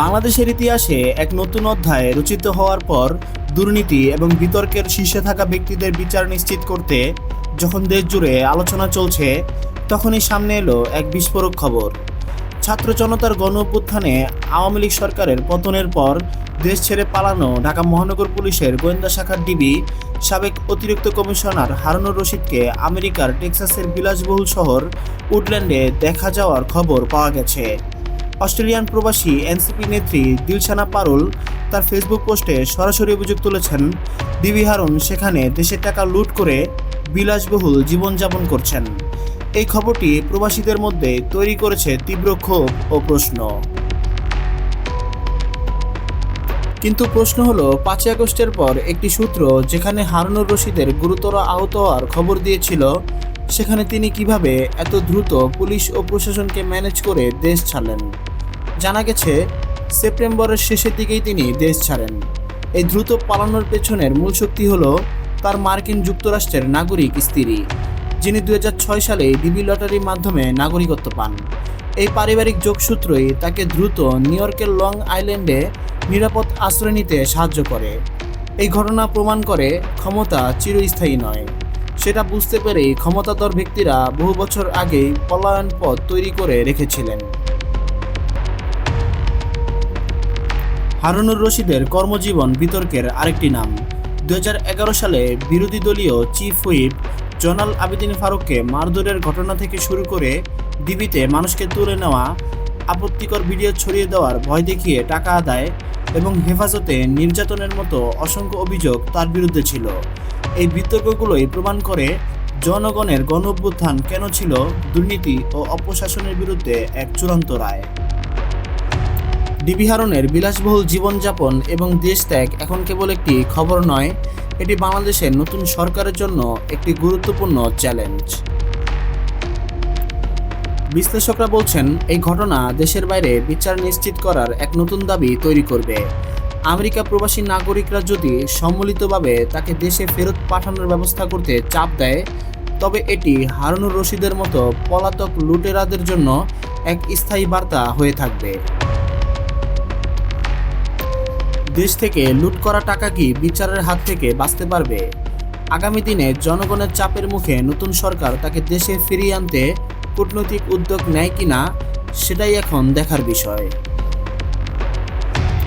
বাংলাদেশের ইতিহাসে এক নতুন অধ্যায় রচিত হওয়ার পর দুর্নীতি এবং বিতর্কের শীর্ষে থাকা ব্যক্তিদের বিচার নিশ্চিত করতে যখন দেশ জুড়ে আলোচনা চলছে, তখনই সামনে এলো এক বিস্ফোরক খবর। ছাত্র জনতার গণ অভ্যুত্থানে আওয়ামী লীগ সরকারের পতনের পর দেশ ছেড়ে পালানো ঢাকা মহানগর পুলিশের গোয়েন্দা শাখার ডিবি, সাবেক অতিরিক্ত কমিশনার হারুনুর রশিদকে আমেরিকার টেক্সাসের বিলাসবহুল শহর উডল্যান্ডে দেখা যাওয়ার খবর পাওয়া গেছে। অস্ট্রেলিয়ান প্রবাসী এনসিপি নেত্রী দিলশানা পারুল তার ফেসবুক পোস্টে সরাসরি অভিযোগ তুলেছেন, দিবি হারুন, সেখানে দেশের টাকা লুট করে বিলাসবহুল জীবনযাপন করছেন। এই খবরটি প্রবাসীদের মধ্যে তৈরি করেছে তীব্র ক্ষোভ ও প্রশ্ন। কিন্তু প্রশ্ন হলো, পাঁচই আগস্টের পর একটি সূত্র যেখানে হারুনুর রশিদের গুরুতর আহত হওয়ার খবর দিয়েছিল, সেখানে তিনি কীভাবে এত দ্রুত পুলিশ ও প্রশাসনকে ম্যানেজ করে দেশ ছাড়লেন? জানা গেছে, সেপ্টেম্বরের শেষের দিকেই তিনি দেশ ছাড়েন। এই দ্রুত পালানোর পেছনের মূল শক্তি হল তার মার্কিন যুক্তরাষ্ট্রের নাগরিক স্ত্রী, যিনি দু হাজার ছয় সালে ডিবি লটারির মাধ্যমে নাগরিকত্ব পান। এই পারিবারিক যোগসূত্রই তাকে দ্রুত নিউ ইয়র্কের লং আইল্যান্ডে নিরাপদ আশ্রয় নিতে সাহায্য করে। এই ঘটনা প্রমাণ করে ক্ষমতা চিরস্থায়ী নয়। সেটা বুঝতে পেরেই ক্ষমতাধর ব্যক্তিরা বহু বছর আগেই পলায়ন পথ তৈরি করে রেখেছিলেন। হারুনুর রশিদের কর্মজীবন বিতর্কের আরেকটি নাম। দু হাজার এগারো সালে বিরোধী দলীয় চিফ হুইপ জনাল আবেদিন ফারুককে মারধরের ঘটনা থেকে শুরু করে ডিবিতে মানুষকে তুলে নেওয়া, আপত্তিকর ভিডিও ছড়িয়ে দেওয়ার ভয় দেখিয়ে টাকা আদায় এবং হেফাজতে নির্যাতনের মতো অসংখ্য অভিযোগ তার বিরুদ্ধে ছিল। এই বিতর্কগুলোই প্রমাণ করে জনগণের গণ কেন ছিল দুর্নীতি ও অপশাসনের বিরুদ্ধে এক চূড়ান্ত রায়। ডিবি হারনের বিলাসবহুল জীবনযাপন এবং দেশ ত্যাগ এখন কেবল একটি খবর নয়, এটি বাংলাদেশের নতুন সরকারের জন্য একটি গুরুত্বপূর্ণ চ্যালেঞ্জ। বিশ্লেষকরা বলছেন, এই ঘটনা দেশের বাইরে বিচার নিশ্চিত করার এক নতুন দাবি তৈরি করবে। আমেরিকা প্রবাসী নাগরিকরা যদি সম্মিলিতভাবে তাকে দেশে ফেরত পাঠানোর ব্যবস্থা করতে চাপ দেয়, তবে এটি হারুনুর রশিদের মতো পলাতক লুটেরাদের জন্য এক স্থায়ী বার্তা হয়ে থাকবে। দেশ থেকে লুট করা টাকা কি বিচারের হাত থেকে বাঁচতে পারবে? আগামী দিনে জনগণের চাপের মুখে নতুন সরকার তাকে দেশে ফিরিয়ে আনতে কূটনৈতিক উদ্যোগ নেয় কিনা, সেটাই এখন দেখার বিষয়।